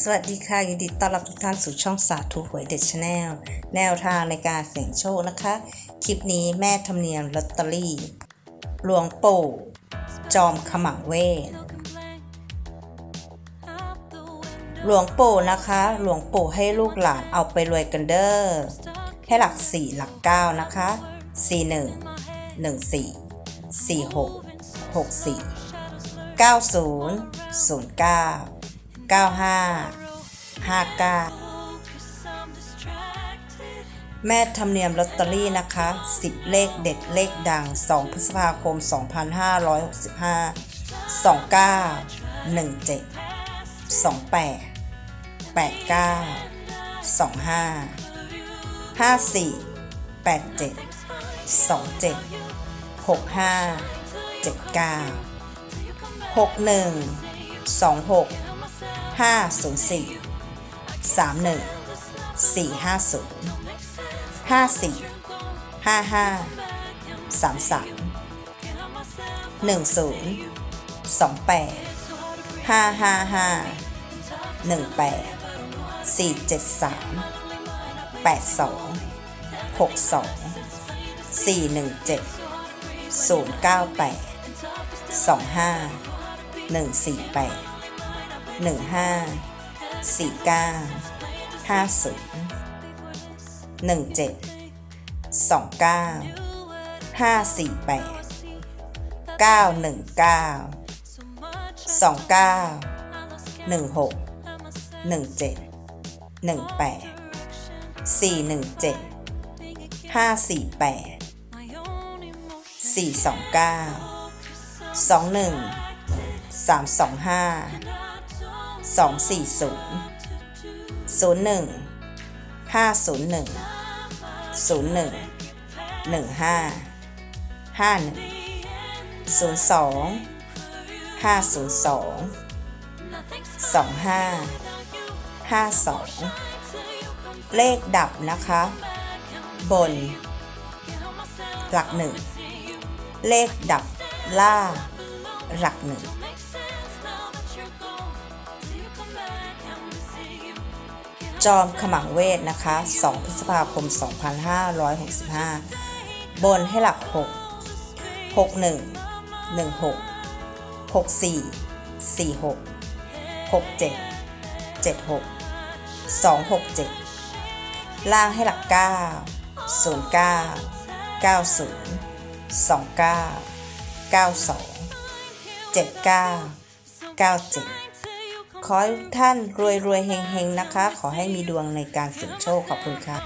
สวัสดีค่ะ ยินดีต้อนรับทุกท่านสู่ช่องสาธุหวยเด็ดชาแนลแนวทางในการเสี่ยงโชคนะคะ คลิปนี้แม่ธรรมเนียมลอตเตอรี่หลวงปู่จอมขมังเวทหลวงปู่นะคะ หลวงปู่ให้ลูกหลานเอาไปรวยกันเด้อให้หลัก 4 หลัก 9 นะคะ 41 14 46 64 90 09 95 59 แม่ธรรมเนียมลอตเตอรี่นะคะ 10 เลขเด็ดเลขดัง 2 พฤษภาคม 2565 29 17 28 89 25 54 87 27 65 79 61ส องหกห้าศูนย์สี่สามหนึ่งสี่ห้าศูนย์ห้า สี่ห้าห้าสามสามหนึ่งศูนย์สองแปดห้าห้าห้าหนึ่งแปดสี่เจ็ดสามแปดสองห้า แปดสองห้าหนึ่งสี่แปดหนึ่งห้าสี่เก้าห้าศูนย์ศูนย์หนึ่งห้าศูนย์หนึ่งศูนย์หนึ่งหนึ่งห้าห้านศูนย์สองห้าศูนย์สองสองห้าห้าสองเลขดับนะคะ บน หลักหนึ่ง เลขดับล่า หลักหนึ่ง จอมขมังเวทนะคะ 2 พฤษภาคม 2565 บนให้หลัก 6 61 16 64 46 67 76 267 ล่างให้หลัก 9 09 90 29 92 79 97 ขอให้ทุกท่านรวยรวยๆเฮงๆนะคะ ขอให้มีดวงในการเสี่ยงโชคขอบคุณค่ะ